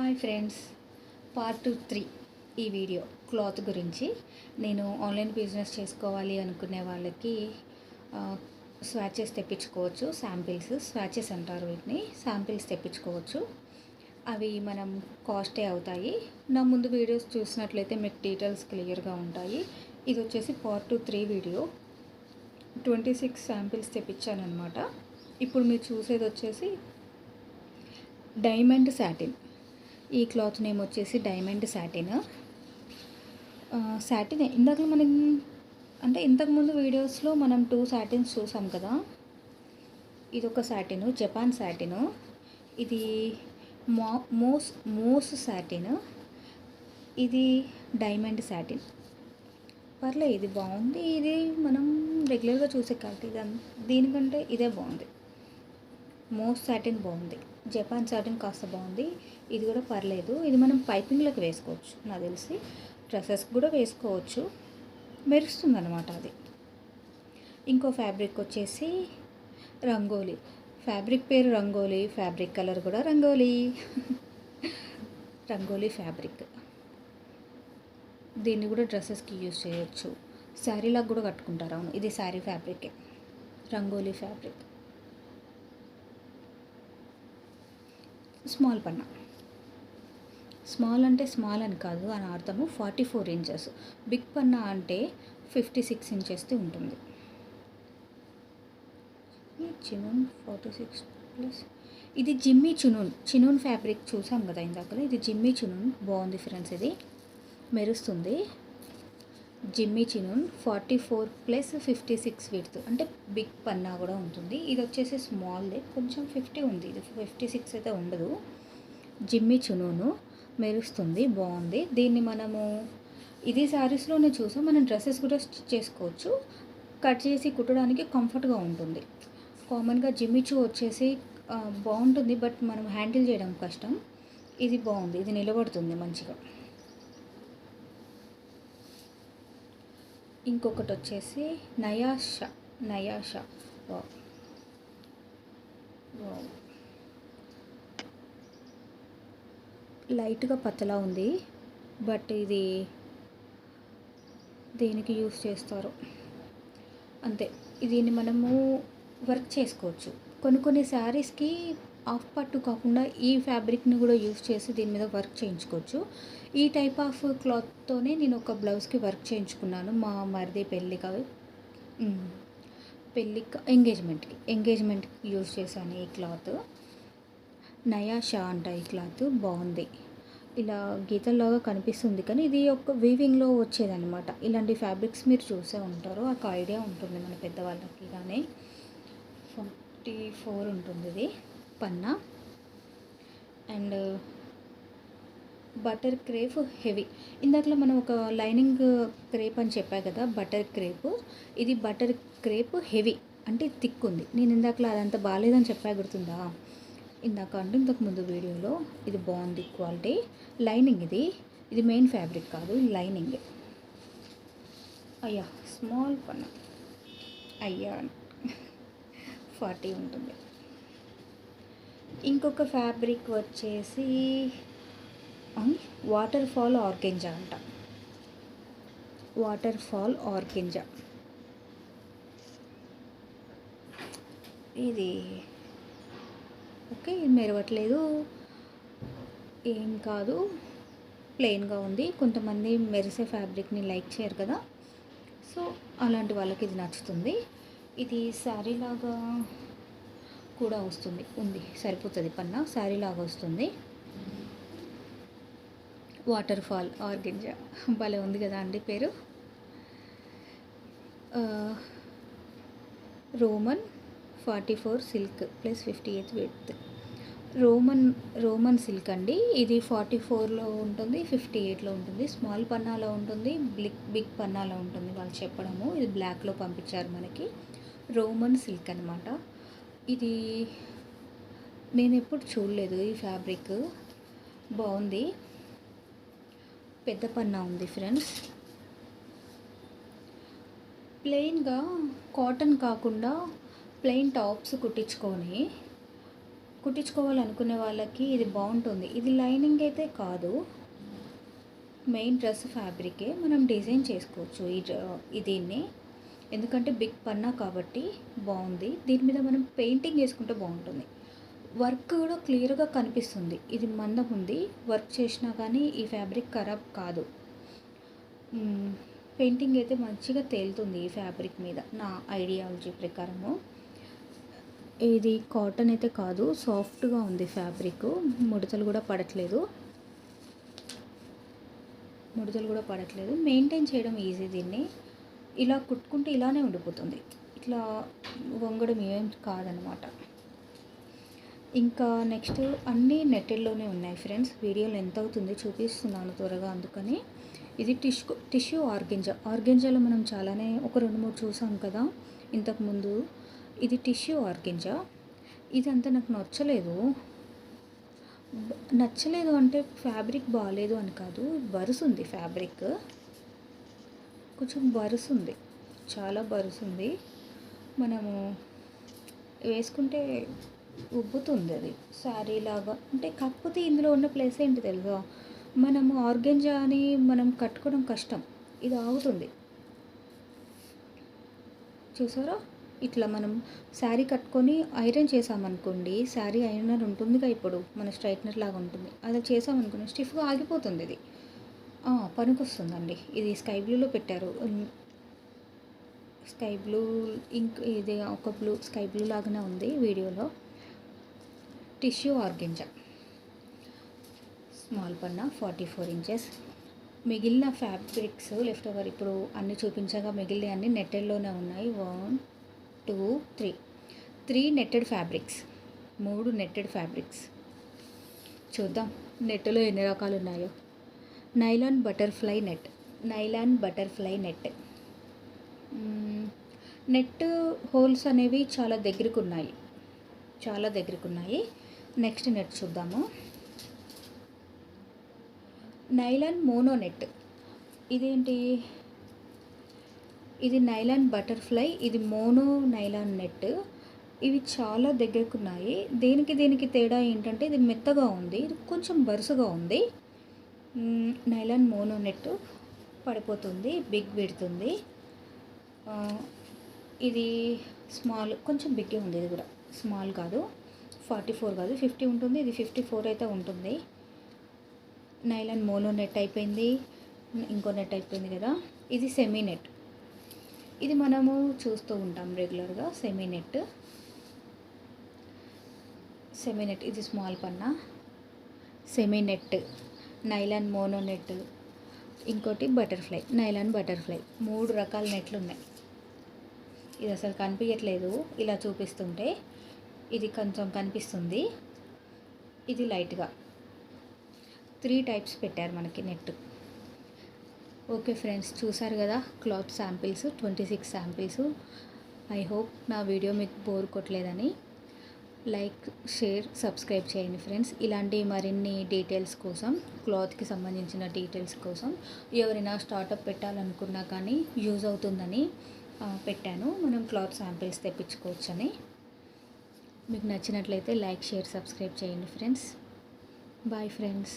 Hi friends part three ఈ video cloth గురించి. నేను ఆన్లైన్ బిజినెస్ చేసుకోవాలి అనుకునే వాళ్ళకి స్వాచెస్ తెప్పించుకోవచ్చు శాంపిల్స్ స్వాచెస్ అంటారు వీటిని. శాంపిల్స్ తెప్పించుకోవచ్చు. అవి మనం కాస్టే అవుతాయి. నా ముందు వీడియోస్ చూసినట్లయితే మీకు డీటెయిల్స్ క్లియర్గా ఉంటాయి. ఇది వచ్చేసి part two three video twenty six samples తెప్పించాను అనమాట ఇప్పుడు మీరు చూసేది వచ్చేసి డైమండ్ శాటిన్ ఈ క్లాత్ నేమ్ వచ్చేసి డైమండ్ శాటిన్ శాటిన్ ఇందాక మనం అంటే ఇంతకుముందు వీడియోస్లో మనం టూ శాటిన్స్ చూసాం కదా. ఇది ఒక శాటిను జపాన్ శాటిను ఇది మా మోస్ మోస్ శాటిన్ ఇది డైమండ్ శాటిన్ పర్లే ఇది బాగుంది. ఇది మనం రెగ్యులర్గా చూసే కాబట్టి ఇది దీనికంటే ఇదే బాగుంది. మోస్ట్ శాటిన్ బాగుంది. జపాన్ సాటిన్ కాస్త బాగుంది. ఇది కూడా పర్లేదు. ఇది మనం పైపింగ్లోకి వేసుకోవచ్చు నాకు తెలిసి. డ్రెస్సెస్ కూడా వేసుకోవచ్చు. మెరుస్తుంది అనమాట అది. ఇంకో ఫ్యాబ్రిక్ వచ్చేసి రంగోలీ. ఫ్యాబ్రిక్ పేరు రంగోలీ ఫ్యాబ్రిక్ కలర్ కూడా రంగోలీ. రంగోలీ ఫ్యాబ్రిక్. దీన్ని కూడా డ్రెస్సెస్కి యూజ్ చేయొచ్చు. శారీలాగా కూడా కట్టుకుంటారు అవును. ఇది శారీ ఫ్యాబ్రికే. రంగోలీ ఫ్యాబ్రిక్. స్మాల్ పన్నా. స్మాల్ అంటే స్మాల్ అని కాదు అని అర్థము ఫార్టీ ఫోర్ ఇంచెస్. బిగ్ పన్నా అంటే ఫిఫ్టీ సిక్స్ ఇంచెస్ది ఉంటుంది. Chinon forty six plus. ఇది జిమ్మీ చునూన్. చినూన్ ఫ్యాబ్రిక్ చూసాం కదా ఇందాక ఇది జిమ్మీ చునూన్. బాగుంది ఫ్రెండ్స్ ఇది. మెరుస్తుంది. Jimmy chinon forty four plus fifty six width. అంటే బిగ్ పన్నా కూడా ఉంటుంది. ఇది వచ్చేసి స్మాల్దే కొంచెం ఫిఫ్టీ ఉంది. ఇది ఫిఫ్టీ సిక్స్ అయితే ఉండదు. జిమ్మి చునూను మెరుస్తుంది బాగుంది. దీన్ని మనము ఇది శారీస్లోనే చూసాం. మనం డ్రెస్సెస్ కూడా స్టిచ్ చేసుకోవచ్చు. కట్ చేసి కుట్టడానికి కంఫర్ట్గా ఉంటుంది. కామన్గా జిమ్మిచూ వచ్చేసి బాగుంటుంది. బట్ మనం హ్యాండిల్ చేయడం కష్టం. ఇది బాగుంది. ఇది నిలబడుతుంది మంచిగా. ఇంకొకటి వచ్చేసి నయాషా. నయాషా లైట్గా పతలా ఉంది బట్ ఇది దేనికి యూస్ చేస్తారు. అంతే. దీన్ని మనము వర్క్ చేసుకోవచ్చు. కొన్ని కొన్ని శారీస్కి ఆఫ్ పట్టు కాకుండా ఈ ఫ్యాబ్రిక్ని కూడా యూస్ చేసి దీని మీద వర్క్ చేయించుకోవచ్చు. ఈ టైప్ ఆఫ్ క్లాత్తోనే నేను ఒక బ్లౌజ్కి వర్క్ చేయించుకున్నాను. మా మరిది పెళ్ళికి పెళ్ళి ఎంగేజ్మెంట్కి ఎంగేజ్మెంట్కి యూజ్ చేశాను ఈ క్లాత్. నయాషా అంట ఈ క్లాత్ బాగుంది. ఇలా గీతల్లాగా కనిపిస్తుంది కానీ ఇది ఒక వీవింగ్లో వచ్చేదన్నమాట. ఇలాంటి ఫ్యాబ్రిక్స్ మీరు చూసే ఉంటారు. ఒక ఐడియా ఉంటుంది మన పెద్దవాళ్ళకి కానీ. ఫార్టీ ఫోర్ ఉంటుంది ఇది. పన్నా? And butter crepe heavy. ఇందాకలో మనం ఒక లైనింగ్ క్రేప్ అని చెప్పా కదా బటర్ క్రేప్. ఇది బటర్ క్రేప్ హెవీ అంటే థిక్ ఉంది. నేను ఇందాకలో అదంతా బాగాలేదని చెప్పా గుర్తుందా? ఇందాక అంటే ఇంతకు ముందు వీడియోలో ఇది బాగుంది క్వాలిటీ. లైనింగ్ ఇది. ఇది మెయిన్ ఫ్యాబ్రిక్ కాదు లైనింగ్. అయ్యా స్మాల్ పన్న. అయ్యా ఫార్టీ ఉంటుంది. ఇంకొక ఫ్యాబ్రిక్ వచ్చేసి వాటర్ ఫాల్ ఆర్గెంజా అంట. Waterfall organza. ఇది ఓకే ఇది మెరవట్లేదు. ఏం కాదు ప్లెయిన్గా ఉంది. కొంతమంది మెరిసే ఫ్యాబ్రిక్ని లైక్ చేయరు కదా. సో అలాంటి వాళ్ళకి ఇది నచ్చుతుంది. ఇది శారీ లాగా కూడా వస్తుంది. ఉంది. సరిపోతుంది. పన్న శారీ లాగా వస్తుంది. Waterfall organza. భలే ఉంది కదా అండి పేరు. Roman forty four silk plus fifty eighth with Roman Roman silk అండి. ఇది ఫార్టీ ఫోర్లో ఉంటుంది ఫిఫ్టీ ఎయిట్లో ఉంటుంది. స్మాల్ పన్నాలో ఉంటుంది బిగ్ బిగ్ పన్నాలో ఉంటుంది వాళ్ళు చెప్పడము. ఇది బ్లాక్లో పంపించారు మనకి. రోమన్ సిల్క్ అనమాట ఇది నేను ఎప్పుడు చూడలేదు ఈ ఫ్యాబ్రిక్. బాగుంది. పెద్ద పన్నా ఉంది ఫ్రెండ్స్. ప్లెయిన్గా కాటన్ కాకుండా ప్లెయిన్ టాప్స్ కుట్టించుకొని కుట్టించుకోవాలనుకునే వాళ్ళకి ఇది బాగుంటుంది. ఇది లైనింగ్ అయితే కాదు. మెయిన్ డ్రెస్ ఫ్యాబ్రికే. మనం డిజైన్ చేసుకోవచ్చు ఈ ఈ దీన్ని. ఎందుకంటే బిగ్ పన్నా కాబట్టి బాగుంది. దీని మీద మనం పెయింటింగ్ వేసుకుంటే బాగుంటుంది. వర్క్ కూడా క్లియర్గా కనిపిస్తుంది. ఇది మందం ఉంది. వర్క్ చేసినా కానీ ఈ ఫ్యాబ్రిక్ ఖరాబ్ కాదు. పెయింటింగ్ అయితే మంచిగా తేలుతుంది ఈ ఫ్యాబ్రిక్ మీద నా ఐడియాలజీ ప్రకారము. ఇది కాటన్ అయితే కాదు సాఫ్ట్గా ఉంది ఫ్యాబ్రిక్. ముడతలు కూడా పడట్లేదు. ముడతలు కూడా పడట్లేదు. మెయింటైన్ చేయడం ఈజీ దీన్ని. ఇలా కుట్టుకుంటే ఇలానే ఉండిపోతుంది. ఇట్లా వంగడం ఏం కాదనమాట. ఇంకా నెక్స్ట్ అన్నీ నెట్టెల్లోనే ఉన్నాయి ఫ్రెండ్స్. వీడియోలో ఎంత అవుతుంది చూపిస్తున్నాను త్వరగా. అందుకని ఇది టిష్యూ టిష్యూ ఆర్గెంజా. ఆర్గెంజాలో మనం చాలానే ఒక రెండు మూడు చూసాం కదా ఇంతకుముందు. ఇది టిష్యూ ఆర్గెంజా. ఇదంతా నాకు నచ్చలేదు. నచ్చలేదు అంటే ఫ్యాబ్రిక్ బాగాలేదు అని కాదు. వరుస ఉంది ఫ్యాబ్రిక్. కొంచెం బరుసుంది. చాలా బరుసుంది. మనము వేసుకుంటే ఉబ్బుతుంది అది. శారీ లాగా. అంటే కాకపోతే ఇందులో ఉన్న ప్లేస్ ఏంటి తెలుసా? మనము ఆర్గెంజా అని మనం కట్టుకోవడం కష్టం. ఇది ఆగుతుంది. చూసారా? ఇట్లా మనం శారీ కట్టుకొని ఐరన్ చేసామనుకోండి శారీ ఐరనర్ ఉంటుందిగా ఇప్పుడు. మన స్ట్రైట్నర్ లాగా ఉంటుంది. అలా చేసామనుకోండి స్టిఫ్గా ఆగిపోతుంది ఇది పనికొస్తుందండి. ఇది స్కై బ్లూలో పెట్టారు. స్కై బ్లూ ఇంక్ ఇది ఒక బ్లూ స్కై బ్లూ లాగానే ఉంది వీడియోలో. Tissue organza. స్మాల్ పన్న ఫార్టీ ఫోర్ ఇంచెస్. మిగిలిన ఫ్యాబ్రిక్స్ లెఫ్ట్ ఓవర్ ఇప్పుడు అన్ని చూపించగా మిగిలిన అన్ని నెట్టెడ్లోనే ఉన్నాయి. One two three. Three netted fabrics. మూడు నెట్టెడ్ ఫ్యాబ్రిక్స్. చూద్దాం నెట్లో ఎన్ని రకాలు ఉన్నాయో nylon butterfly net. Nylon butterfly net. Net holes అనేవి చాలా దగ్గరకు ఉన్నాయి చాలా దగ్గరకు ఉన్నాయి నెక్స్ట్ నెట్ చూద్దాము. Nylon mono net. ఇదేంటి? ఇది నైలాన్ బటర్ఫ్లై ఇది మోనో నైలాన్ నెట్. ఇవి చాలా దగ్గరకు ఉన్నాయి దీనికి తేడా ఏంటంటే ఇది మెత్తగా ఉంది ఇది కొంచెం వరుసగా ఉంది. నైలాన్ మోనో నెట్ పడిపోతుంది బిగ్ పెడుతుంది. ఇది స్మాల్ కొంచెం బిగ్గే ఉంది ఇది కూడా. స్మాల్ కాదు ఫార్టీ ఫోర్ కాదు ఫిఫ్టీ ఉంటుంది ఇది ఫిఫ్టీ ఫోర్ అయితే ఉంటుంది. నైలాన్ మోనో నెట్ అయిపోయింది ఇంకో నెట్ అయిపోయింది కదా. ఇది సెమీ నెట్ ఇది మనము చూస్తూ ఉంటాం రెగ్యులర్గా సెమీ నెట్ సెమీ నెట్ ఇది స్మాల్ పన్నా semi net nylon mono net ఇంకోటి బటర్ఫ్లై నైలాన్ బటర్ఫ్లై. మూడు రకాల నెట్లు ఉన్నాయి ఇది అసలు కనిపించట్లేదు ఇలా చూపిస్తుంటే ఇది కొంచెం కనిపిస్తుంది. ఇది లైట్గా. త్రీ టైప్స్ పెట్టారు మనకి నెట్. ఓకే ఫ్రెండ్స్ చూసారు కదా? Cloth samples twenty six samples. I hope నా వీడియో మీకు బోర్ కొట్టలేదని. లైక్ షేర్ సబ్స్క్రైబ్ చేయండి ఫ్రెండ్స్. ఇలాంటి మరిన్ని డీటెయిల్స్ కోసం క్లాత్కి సంబంధించిన డీటెయిల్స్ కోసం ఎవరైనా స్టార్టప్ పెట్టాలనుకున్నా కానీ యూజ్ అవుతుందని పెట్టాను. మనం క్లాత్ శాంపిల్స్ తెప్పించుకోవచ్చని. మీకు నచ్చినట్లయితే లైక్ షేర్ సబ్స్క్రైబ్ చేయండి ఫ్రెండ్స్. Bye friends.